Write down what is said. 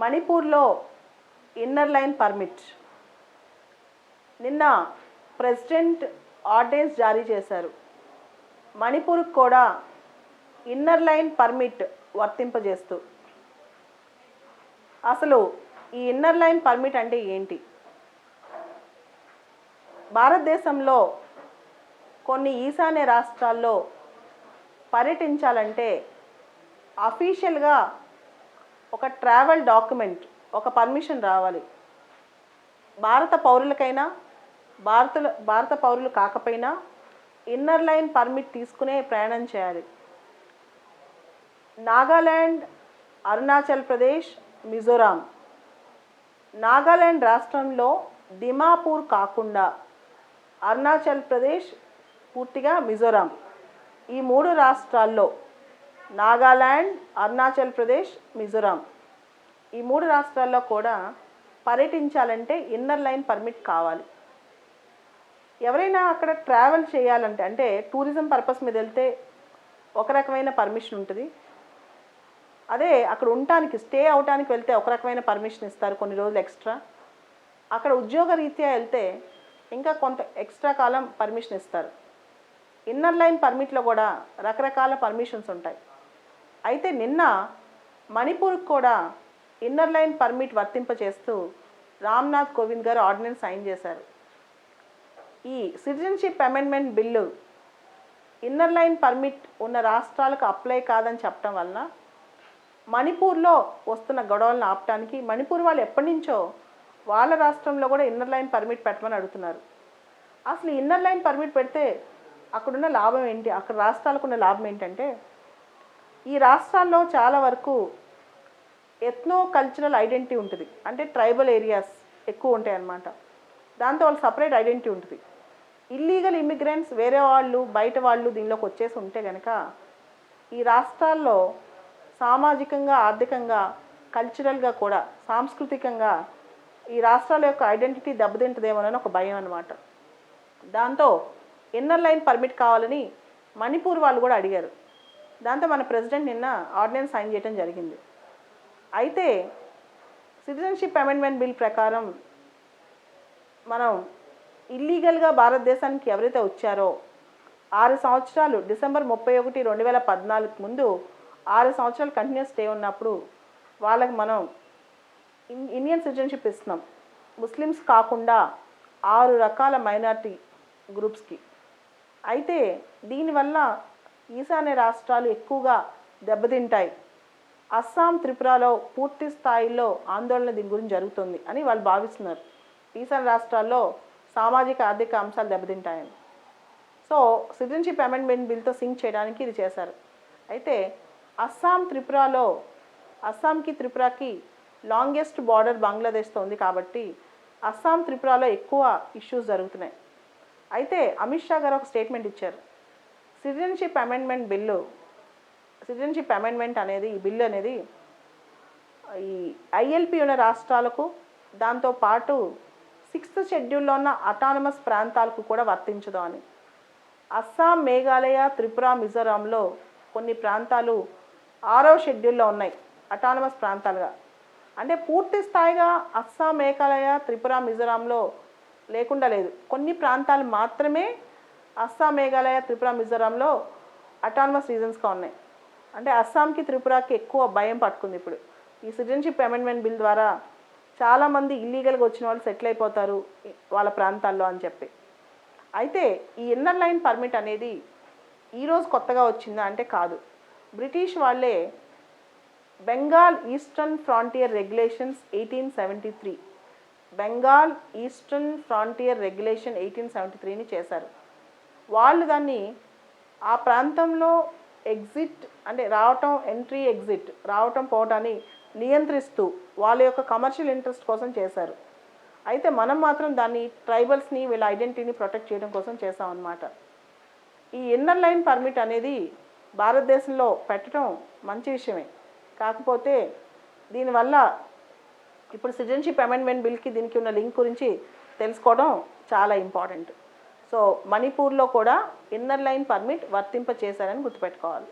మణిపూర్లో inner line permit. నిన్న president ordinance జారీ చేశారు. మణిపూర్కి కూడా ఇన్నర్ లైన్ పర్మిట్ వర్తింపజేస్తూ. అసలు ఈ ఇన్నర్ లైన్ పర్మిట్ అంటే ఏంటి? భారతదేశంలో కొన్ని ఈశాన్య రాష్ట్రాల్లో పర్యటించాలంటే అఫీషియల్గా ఒక ట్రావెల్ డాక్యుమెంట్ ఒక పర్మిషన్ రావాలి. భారత పౌరులకైనా భారత భారత పౌరులు కాకపోయినా ఇన్నర్ లైన్ పర్మిట్ తీసుకునే ప్రయాణం చేయాలి. నాగాల్యాండ్ అరుణాచల్ ప్రదేశ్ మిజోరాం. నాగాల్యాండ్ రాష్ట్రంలో దిమాపూర్ కాకుండా అరుణాచల్ ప్రదేశ్ పూర్తిగా మిజోరాం. ఈ మూడు రాష్ట్రాల్లో నాగాల్యాండ్ అరుణాచల్ ప్రదేశ్ మిజోరాం. ఈ మూడు రాష్ట్రాల్లో కూడా పర్యటించాలంటే ఇన్నర్ లైన్ పర్మిట్ కావాలి. ఎవరైనా అక్కడ ట్రావెల్ చేయాలంటే అంటే టూరిజం పర్పస్ మీద వెళ్తే ఒక రకమైన పర్మిషన్ ఉంటుంది. అదే అక్కడ ఉండటానికి స్టే అవటానికి వెళ్తే ఒక రకమైన పర్మిషన్ ఇస్తారు కొన్ని రోజులు ఎక్స్ట్రా. అక్కడ ఉద్యోగ రీత్యా వెళ్తే ఇంకా కొంత ఎక్స్ట్రా కాలం పర్మిషన్ ఇస్తారు. ఇన్నర్ లైన్ పర్మిట్లో కూడా రకరకాల పర్మిషన్స్ ఉంటాయి. అయితే నిన్న మణిపూర్కి కూడా ఇన్నర్ లైన్ పర్మిట్ వర్తింపజేస్తూ రామ్నాథ్ కోవింద్ గారు ఆర్డినెన్స్ సైన్ చేశారు. ఈ citizenship amendment bill inner line permit ఉన్న రాష్ట్రాలకు అప్లై కాదని చెప్పడం వలన మణిపూర్లో వస్తున్న గొడవలను ఆపటానికి మణిపూర్ వాళ్ళు ఎప్పటి నుంచో వాళ్ళ రాష్ట్రంలో కూడా ఇన్నర్ లైన్ పర్మిట్ పెట్టమని అడుగుతున్నారు. అసలు ఇన్నర్ లైన్ పర్మిట్ పెడితే అక్కడున్న లాభం ఏంటి? అక్కడ రాష్ట్రాలకు ఉన్న లాభం ఏంటంటే ఈ రాష్ట్రాల్లో చాలా వరకు ఎథ్నో కల్చరల్ ఐడెంటిటీ ఉంటుంది. అంటే ట్రైబల్ ఏరియాస్ ఎక్కువ ఉంటాయి అన్నమాట. దాంతో వాళ్ళు సపరేట్ ఐడెంటిటీ ఉంటుంది. ఇల్లీగల్ ఇమిగ్రెంట్స్ వేరే వాళ్ళు బయట వాళ్ళు దీనిలోకి వచ్చేసి ఉంటే కనుక ఈ రాష్ట్రాల్లో సామాజికంగా ఆర్థికంగా కల్చరల్గా కూడా సాంస్కృతికంగా ఈ రాష్ట్రాల యొక్క ఐడెంటిటీ దెబ్బతింటుందేమోనని ఒక భయం అనమాట దాంతో ఇన్నర్ లైన్ పర్మిట్ కావాలని మణిపూర్ వాళ్ళు కూడా అడిగారు. దాంతో మన ప్రెసిడెంట్ నిన్న ఆర్డినెన్స్ సైన్ చేయడం జరిగింది. అయితే సిటిజన్షిప్ అమెండ్మెంట్ బిల్ ప్రకారం మనం ఇల్లీగల్గా భారతదేశానికి ఎవరైతే వచ్చారో ఆరు సంవత్సరాలు డిసెంబర్ ముప్పై ఒకటి రెండు వేల పద్నాలుగు ముందు ఆరు సంవత్సరాలు కంటిన్యూస్ స్టే ఉన్నప్పుడు వాళ్ళకి మనం ఇండియన్ సిటిజన్షిప్ ఇస్తున్నాం. ముస్లిమ్స్ కాకుండా ఆరు రకాల మైనార్టీ గ్రూప్స్కి. అయితే దీనివల్ల ఈశాన్య రాష్ట్రాలు ఎక్కువగా దెబ్బతింటాయి. అస్సాం త్రిపురలో పూర్తి స్థాయిలో ఆందోళన దీని గురించి జరుగుతుంది అని వాళ్ళు భావిస్తున్నారు. ఈశాన్య రాష్ట్రాల్లో సామాజిక ఆర్థిక అంశాలు దెబ్బతింటాయని. సో సిటిజన్షిప్ అమెండ్మెంట్ బిల్తో సింక్ చేయడానికి ఇది చేశారు. అయితే అస్సాం త్రిపురలో అస్సాంకి త్రిపురకి లాంగెస్ట్ బార్డర్ బంగ్లాదేశ్తో ఉంది కాబట్టి అస్సాం త్రిపురలో ఎక్కువ ఇష్యూస్ జరుగుతున్నాయి. అయితే అమిత్ షా గారు ఒక స్టేట్మెంట్ ఇచ్చారు. Citizenship amendment bill citizenship amendment అనేది ఈ బిల్లు అనేది ఈ ఐఎల్పి ఉన్న రాష్ట్రాలకు దాంతో పాటు సిక్స్త్ షెడ్యూల్లో ఉన్న అటానమస్ ప్రాంతాలకు కూడా వర్తించదు అని. అస్సాం మేఘాలయ త్రిపుర మిజోరాంలో కొన్ని ప్రాంతాలు ఆరో షెడ్యూల్లో ఉన్నాయి అటానమస్ ప్రాంతాలుగా. అంటే పూర్తి స్థాయిగా అస్సాం మేఘాలయ త్రిపుర మిజోరాంలో లేకుండా లేదు. కొన్ని ప్రాంతాలు మాత్రమే అస్సాం మేఘాలయ త్రిపుర మిజోరాంలో అటానమస్ రీజన్స్గా ఉన్నాయి. అంటే అస్సాంకి త్రిపురకి ఎక్కువ భయం పట్టుకుంది ఇప్పుడు. ఈ సిటిజన్షిప్ అమెండ్మెంట్ బిల్ ద్వారా చాలామంది ఇల్లీగల్గా వచ్చిన వాళ్ళు సెటిల్ అయిపోతారు వాళ్ళ ప్రాంతాల్లో అని చెప్పి. అయితే ఈ ఇన్నర్ లైన్ పర్మిట్ అనేది ఈరోజు కొత్తగా వచ్చిందా అంటే కాదు. బ్రిటిష్ వాళ్ళే Bengal eastern frontier regulations eighteen seventy three Bengal eastern frontier regulation eighteen seventy త్రీని చేశారు. వాళ్ళు దాన్ని ఆ ప్రాంతంలో ఎగ్జిట్ అంటే రావటం ఎంట్రీ ఎగ్జిట్ రావటం పోవటాన్ని నియంత్రిస్తూ వాళ్ళ యొక్క కమర్షియల్ ఇంట్రెస్ట్ కోసం చేశారు. అయితే మనం మాత్రం దాన్ని ట్రైబల్స్ని వీళ్ళ ఐడెంటిటీని ప్రొటెక్ట్ చేయడం కోసం చేసామన్నమాట ఈ ఇన్నర్ లైన్ పర్మిట్ అనేది భారతదేశంలో పెట్టడం మంచి విషయమే. కాకపోతే దీనివల్ల ఇప్పుడు సిటిజన్షిప్ అమెండ్మెంట్ బిల్కి దీనికి ఉన్న లింక్ గురించి తెలుసుకోవడం చాలా ఇంపార్టెంట్. సో మణిపూర్లో కూడా ఇన్నర్ లైన్ పర్మిట్ వర్తింప చేశారని గుర్తుపెట్టుకోవాలి.